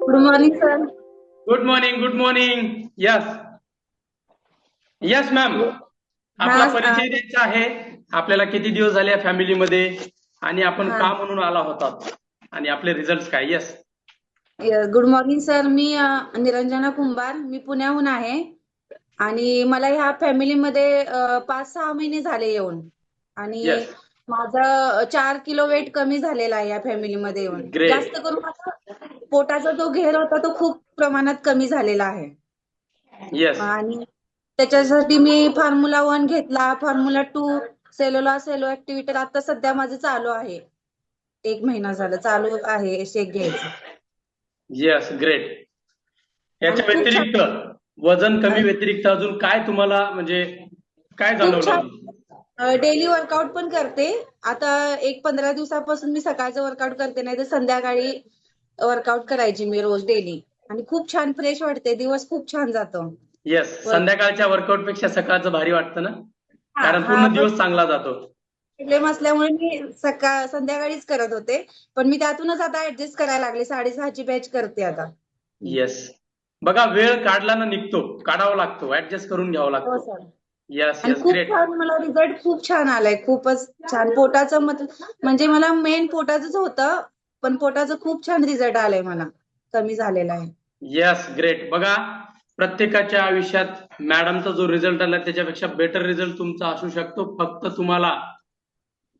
Good morning sir good morning good morning yes yes ma'am आपला परिचय. द्यायचा आहे. आपल्याला किती दिवस झाले फॅमिलीमध्ये आणि आपण. का म्हणून आला होता आणि आपले रिझल्ट काय? येस गुड मॉर्निंग सर मी निरंजना कुंभार. मी पुण्याहून आहे. आणि मला ह्या फॅमिलीमध्ये पाच सहा महिने झाले येऊन. आणि. माझं चार किलो वेट कमी झालेला आहे या फॅमिलीमध्ये येऊन. जास्त करून पोटाचा जो घेर होता तो खूप प्रमाणात कमी झालेला आहे. येस आणि त्याच्यासाठी मी फॉर्म्युला वन घेतला. फॉर्म्युला टू सेल्युलॉ सेलो ऍक्टिव्हिटर आता सध्या माझं चालू आहे. एक महिना झाला. चालू आहे शेक घ्यायचं. येस ग्रेट याच्या व्यतिरिक्त वजन कमी व्यतिरिक्त अजून काय तुम्हाला म्हणजे काय जाणवलं? डेली वर्कआउट पण करते. आता एक पंधरा दिवसापासून मी सकाळचं वर्कआउट करते. नाही तर संध्याकाळी वर्कआउट करायची मी रोज डेली आणि खूप छान फ्रेश वाटते दिवस खूप छान जातो. येस संध्याकाळच्या वर्कआउटपेक्षा सकाळचं भारी वाटतं ना? हा, कारण हा, पूर्ण दिवस चांगला जातो. प्रॉब्लेम असल्यामुळे मी सकाळ संध्याकाळीच करत होते. पण मी त्यातूनच आता ऍडजस्ट करायला लागले. साडेसहाची बॅच करते आता. येस बघा वेळ काढला ना निघतो. काढावा लागतो. ऍडजस्ट करून घ्यावा हो लागतो येस आणि येस खूप ग्रेट छान मला रिझल्ट खूप छान आलाय. खूपच छान. पोटाचं मत म्हणजे मला मेन पोटाचंच होतं. पण पोटाचं खूप छान रिझल्ट आलाय मला. कमी झालेला आहे. येस ग्रेट बघा प्रत्येकाच्या आयुष्यात मॅडमचा जो रिझल्ट आला त्याच्यापेक्षा बेटर रिझल्ट तुमचा असू शकतो. फक्त तुम्हाला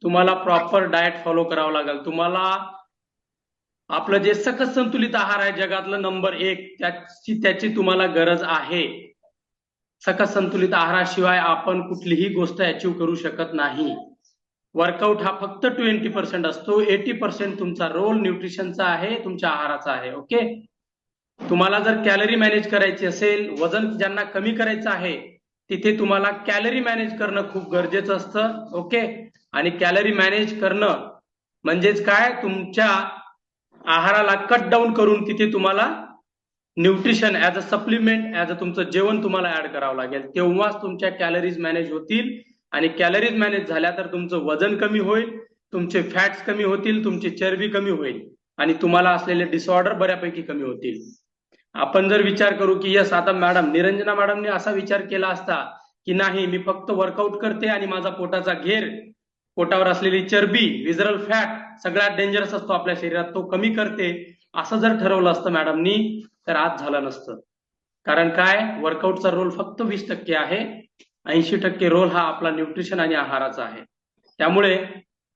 तुम्हाला प्रॉपर डाएट फॉलो करावं लागेल. तुम्हाला आपलं जे सकस संतुलित आहार आहे जगातलं नंबर एक त्याची त्याची तुम्हाला गरज आहे. सकस संतुलित आहाराशिवाय आपण कुठलीही गोष्ट अचीव करू शकत नाही. वर्कआउट हा फक्त ट्वेंटी पर्सेंट असतो. एटी पर्सेंट तुमचा रोल न्यूट्रिशनचा आहे तुमच्या आहाराचा आहे ओके तुम्हाला जर कॅलरी मॅनेज करायची असेल वजन ज्यांना कमी करायचं आहे तिथे तुम्हाला कॅलरी मॅनेज करणं खूप गरजेचं असतं ओके आणि कॅलरी मॅनेज करणं म्हणजेच काय? तुमच्या आहाराला कट डाऊन करून तिथे तुम्हाला nutrition as a supplement as a तुमचं जेवण तुम्हाला ऍड करावं लागेल. तेव्हाच तुमच्या कॅलरीज मॅनेज होतील. आणि कॅलरीज मॅनेज झाल्या तर तुमचं वजन कमी होईल तुमचे फॅट्स कमी होतील तुमची चरबी कमी होईल आणि तुम्हाला असलेले डिसऑर्डर बऱ्यापैकी कमी होतील. आपण जर विचार करू की यस आता मॅडम निरंजना मॅडमने असा विचार केला असता की नाही मी फक्त वर्कआउट करते आणि माझा पोटाचा घेर पोटावर असलेली चरबी विजरल फॅट सगळ्यात डेंजरस असतो आपल्या शरीरात तो कमी करते असं जर ठरवलं असतं मॅडमनी तर आज झालं नसतं. कारण काय? वर्कआउटचा रोल फक्त वीस टक्के आहे. ऐंशी टक्के रोल हा आपला न्यूट्रिशन आणि आहाराचा आहे. त्यामुळे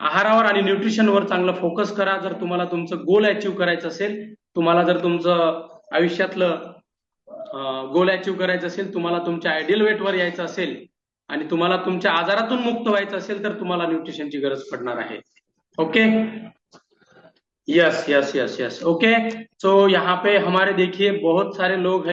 आहारावर आणि न्यूट्रिशनवर चांगलं फोकस करा. जर तुम्हाला तुमचं गोल अचीव करायचं असेल तुम्हाला जर तुमचं आयुष्यातलं गोल अचीव करायचं असेल तुम्हाला तुमच्या आयडियल वेटवर यायचं असेल आणि तुम्हाला तुमच्या आजारातून मुक्त व्हायचं असेल तर तुम्हाला न्यूट्रिशनची गरज पडणार आहे. Okay? Yes yes yes yes okay? So यहाँ पे हमारे देखिए बहुत सारे लोग हैं।